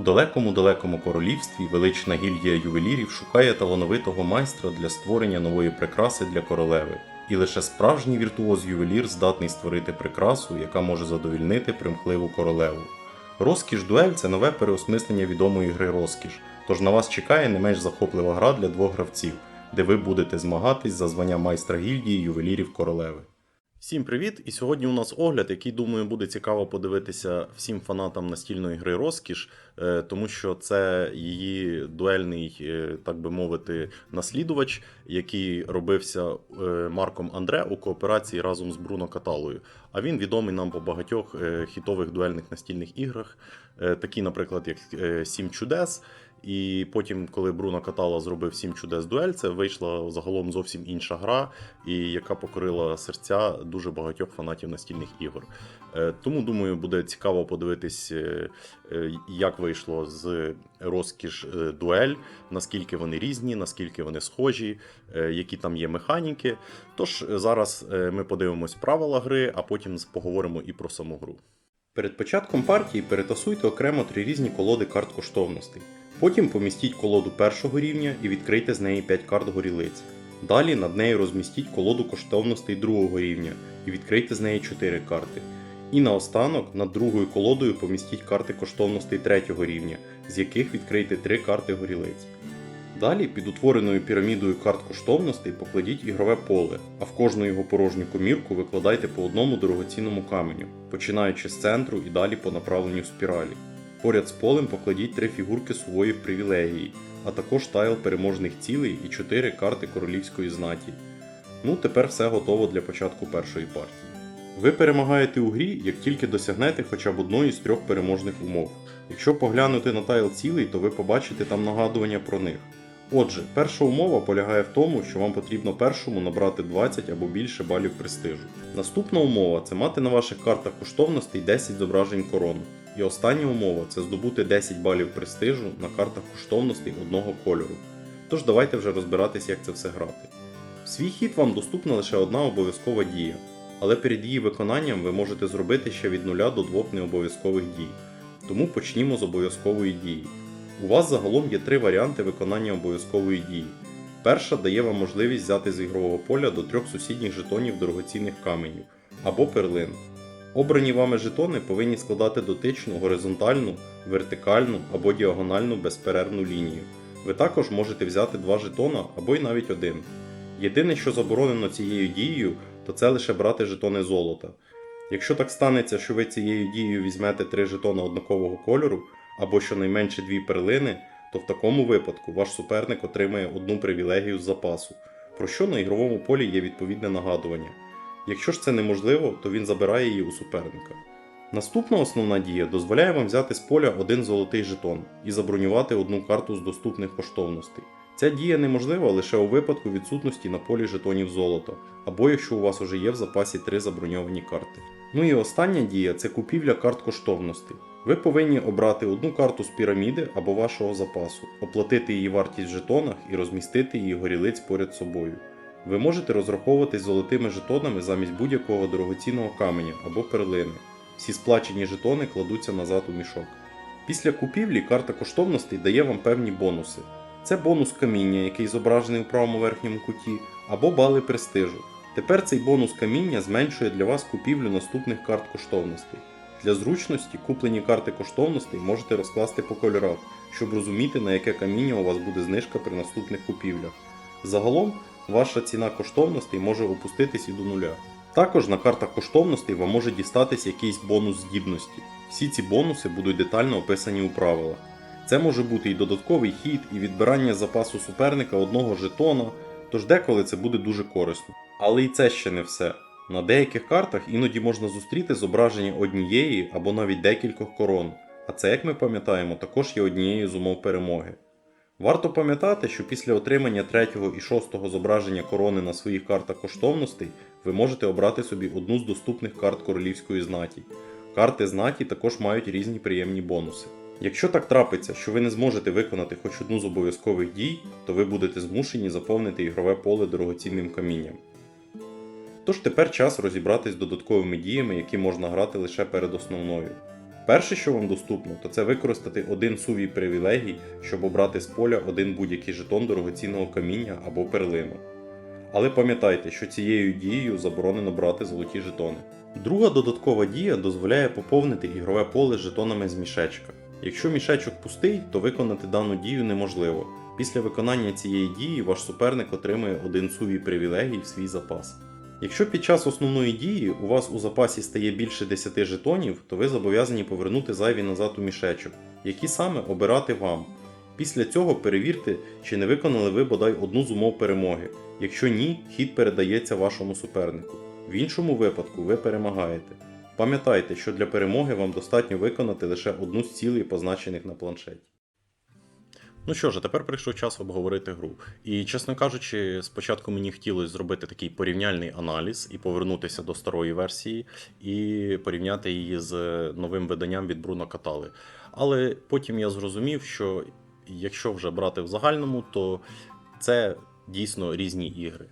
У далекому-далекому королівстві велична гільдія ювелірів шукає талановитого майстра для створення нової прикраси для королеви. І лише справжній віртуоз ювелір здатний створити прикрасу, яка може задовільнити примхливу королеву. Розкіш дуель це нове переосмислення відомої гри розкіш, тож на вас чекає не менш захоплива гра для двох гравців, де ви будете змагатись за звання майстра гільдії ювелірів королеви. Всім привіт! І сьогодні у нас огляд, який думаю буде цікаво подивитися всім фанатам настільної гри Розкіш, е, тому що це її дуельний, е, так би мовити, наслідувач, який робився е, Марком Андре у кооперації разом з Бруно Каталою. А він відомий нам по багатьох хітових дуельних настільних іграх, такі, наприклад, як Сім чудес. І потім, коли Бруно Катала зробив Сім чудес дуель, це вийшла загалом зовсім інша гра, і яка покорила серця дуже багатьох фанатів настільних ігор. Е, Тому думаю, буде цікаво подивитись, е, е, як вийшло з розкіш дуель, наскільки вони різні, наскільки вони схожі, які там є механіки. Тож зараз ми подивимось правила гри, а потім поговоримо і про саму гру. Перед початком партії перетасуйте окремо три різні колоди карт коштовностей. Потім помістіть колоду першого рівня і відкрийте з неї 5 карт горілиць. Далі над нею розмістіть колоду коштовностей другого рівня і відкрийте з неї 4 карти. І наостанок над другою колодою помістіть карти коштовностей третього рівня, з яких відкрийте 3 карти горілиць. Далі під утвореною пірамідою карт коштовностей покладіть ігрове поле, а в кожну його порожню комірку викладайте по одному дорогоцінному каменю, починаючи з центру і далі по направленню спіралі. Поряд з полем покладіть три фігурки сувої привілегії, а також тайл переможних цілей і чотири карти королівської знаті. Ну, тепер все готово для початку першої партії. Ви перемагаєте у грі, як тільки досягнете хоча б одної з трьох переможних умов. Якщо поглянути на тайл цілей, то ви побачите там нагадування про них. Отже, перша умова полягає в тому, що вам потрібно першому набрати 20 або більше балів престижу. Наступна умова це мати на ваших картах коштовностей 10 зображень корон. І остання умова це здобути 10 балів престижу на картах коштовностей одного кольору. Тож давайте вже розбиратись, як це все грати. В свій хід вам доступна лише одна обов'язкова дія, але перед її виконанням ви можете зробити ще від 0 до 2 необов'язкових дій. Тому почнімо з обов'язкової дії. У вас загалом є три варіанти виконання обов'язкової дії. Перша дає вам можливість взяти з ігрового поля до трьох сусідніх жетонів дорогоцінних каменів або перлин. Обрані вами жетони повинні складати дотичну горизонтальну, вертикальну або діагональну безперервну лінію. Ви також можете взяти два жетона або й навіть один. Єдине, що заборонено цією дією, то це лише брати жетони золота. Якщо так станеться, що ви цією дією візьмете три жетони однакового кольору, або щонайменше дві перлини, то в такому випадку ваш суперник отримає одну привілегію з запасу, про що на ігровому полі є відповідне нагадування. Якщо ж це неможливо, то він забирає її у суперника. Наступна основна дія дозволяє вам взяти з поля один золотий жетон і забронювати одну карту з доступних коштовностей. Ця дія неможлива лише у випадку відсутності на полі жетонів золота, або якщо у вас уже є в запасі три заброньовані карти. Ну і остання дія це купівля карт коштовностей. Ви повинні обрати одну карту з піраміди або вашого запасу, оплатити її вартість в жетонах і розмістити її горілиць поряд собою. Ви можете розраховуватись золотими жетонами замість будь-якого дорогоцінного каменя або перлини. Всі сплачені жетони кладуться назад у мішок. Після купівлі карта коштовностей дає вам певні бонуси. Це бонус каміння, який зображений у правому верхньому куті, або бали престижу. Тепер цей бонус каміння зменшує для вас купівлю наступних карт коштовностей. Для зручності куплені карти коштовностей можете розкласти по кольорах, щоб розуміти, на яке каміння у вас буде знижка при наступних купівлях. Загалом, ваша ціна коштовностей може опуститись і до нуля. Також на картах коштовностей вам може дістатись якийсь бонус здібності. Всі ці бонуси будуть детально описані у правилах. Це може бути і додатковий хід, і відбирання запасу суперника одного жетона, тож деколи це буде дуже корисно. Але і це ще не все. На деяких картах іноді можна зустріти зображення однієї або навіть декількох корон, а це, як ми пам'ятаємо, також є однією з умов перемоги. Варто пам'ятати, що після отримання третього і шостого зображення корони на своїх картах коштовностей ви можете обрати собі одну з доступних карт королівської знаті. Карти знаті також мають різні приємні бонуси. Якщо так трапиться, що ви не зможете виконати хоч одну з обов'язкових дій, то ви будете змушені заповнити ігрове поле дорогоцінним камінням. Тож тепер час розібратись з додатковими діями, які можна грати лише перед основною. Перше, що вам доступно, то це використати один сувій привілегій, щоб обрати з поля один будь-який жетон дорогоцінного каміння або перлину. Але пам'ятайте, що цією дією заборонено брати золоті жетони. Друга додаткова дія дозволяє поповнити ігрове поле жетонами з мішечка. Якщо мішечок пустий, то виконати дану дію неможливо. Після виконання цієї дії ваш суперник отримує один сувій привілегій в свій запас. Якщо під час основної дії у вас у запасі стає більше 10 жетонів, то ви зобов'язані повернути зайві назад у мішечок, які саме обирати вам. Після цього перевірте, чи не виконали ви бодай одну з умов перемоги. Якщо ні, хід передається вашому супернику. В іншому випадку ви перемагаєте. Пам'ятайте, що для перемоги вам достатньо виконати лише одну з цілей, позначених на планшеті. Ну що ж, а тепер прийшов час обговорити гру. І, чесно кажучи, спочатку мені хотілося зробити такий порівняльний аналіз і повернутися до старої версії, і порівняти її з новим виданням від Бруно Катали. Але потім я зрозумів, що якщо вже брати в загальному, то це дійсно різні ігри.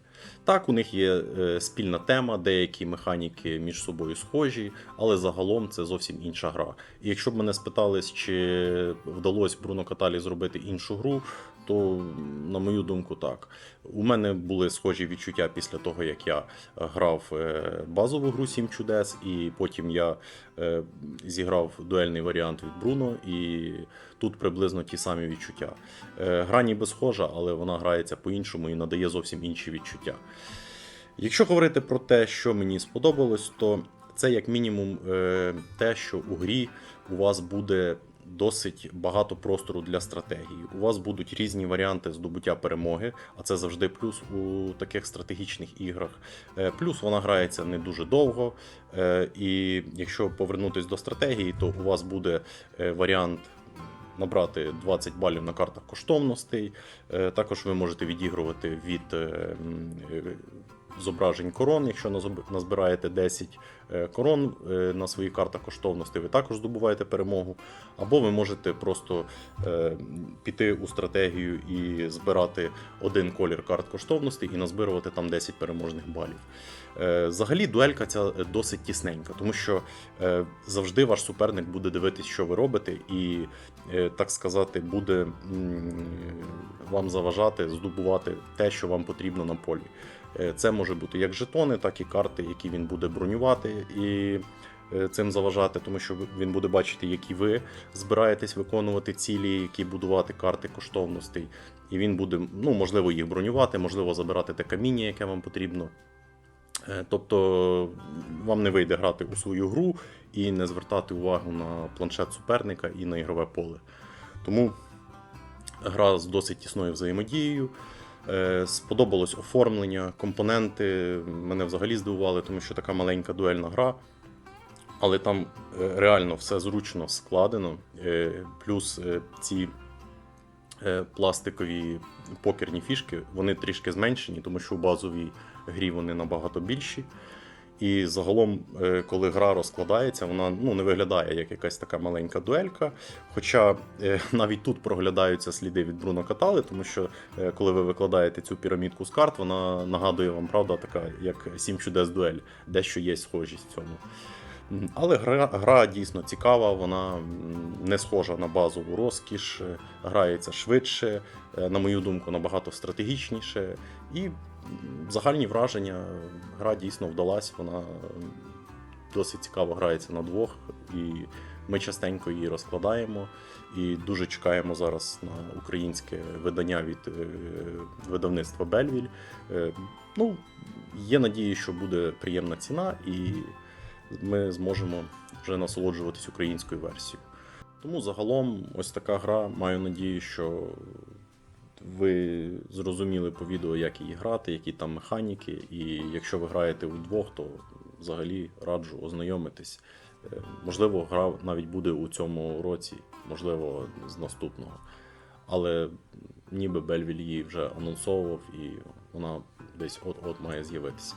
Так, у них є е, спільна тема, деякі механіки між собою схожі, але загалом це зовсім інша гра. І якщо б мене спитались, чи вдалося Бруно Каталі зробити іншу гру, то на мою думку, так. У мене були схожі відчуття після того, як я грав е, базову гру Сім чудес, і потім я е, зіграв дуельний варіант від Бруно, і тут приблизно ті самі відчуття. Гра ніби схожа, але вона грається по-іншому і надає зовсім інші відчуття. Якщо говорити про те, що мені сподобалось, то це як мінімум е, те, що у грі у вас буде досить багато простору для стратегії. У вас будуть різні варіанти здобуття перемоги, а це завжди плюс у таких стратегічних іграх. Е, Плюс вона грається не дуже довго. е, І якщо повернутися до стратегії, то у вас буде варіант. Набрати 20 балів на картах коштовностей. Е, Також ви можете відігрувати від е, е, зображень корон. Якщо назбираєте 10 е, корон е, на своїх картах коштовностей, ви також здобуваєте перемогу. Або ви можете просто е, піти у стратегію і збирати один колір карт коштовностей і назбирувати там 10 переможних балів. Взагалі, дуелька ця досить тісненька, тому що завжди ваш суперник буде дивитись, що ви робите, і, так сказати, буде вам заважати здобувати те, що вам потрібно на полі. Е, Це може бути як жетони, так і карти, які він буде бронювати і е, цим заважати, тому що він буде бачити, які ви збираєтесь виконувати цілі, які будувати карти коштовностей. І він буде, ну, можливо, їх бронювати, можливо, забирати те каміння, яке вам потрібно. Е, Тобто вам не вийде грати у свою гру і не звертати увагу на планшет суперника і на ігрове поле. Тому гра з досить тісною взаємодією. Е, Сподобалось оформлення, компоненти мене взагалі здивували, тому що така маленька дуельна гра. Але там е, реально все зручно складено. Е, Плюс ці пластикові покерні фішки вони трішки зменшені, тому що у базовій грі вони набагато більші. І загалом, е, коли гра розкладається, вона ну, не виглядає як якась така маленька дуелька. Хоча е, навіть тут проглядаються сліди від Бруно Катали, тому що е, коли ви викладаєте цю пірамідку з карт, вона нагадує вам, правда, така, як Сім чудес дуель, дещо є схожість в цьому. Але гра, гра дійсно цікава, вона не схожа на базову розкіш, грається швидше, на мою думку, набагато стратегічніше. І загальні враження, гра дійсно вдалась, вона досить цікаво грається на двох, і ми частенько її розкладаємо. І дуже чекаємо зараз на українське видання від е, видавництва Бельвіль. Е, ну, є надії, що буде приємна ціна, і ми зможемо вже насолоджуватись українською версією. Тому загалом ось така гра. Маю надію, що ви зрозуміли по відео, як її грати, які там механіки. І якщо ви граєте удвох, то взагалі раджу ознайомитись. Е, Можливо, гра навіть буде у цьому році, можливо, з наступного. Але ніби Бельвіль її вже анонсовував, і вона десь от-от має з'явитися.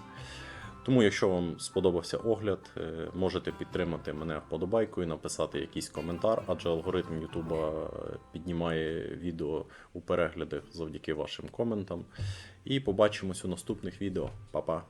Тому, якщо вам сподобався огляд, е, можете підтримати мене вподобайкою, написати якийсь коментар, адже алгоритм Ютуба піднімає відео у переглядах завдяки вашим коментам. І побачимось у наступних відео. Па-па!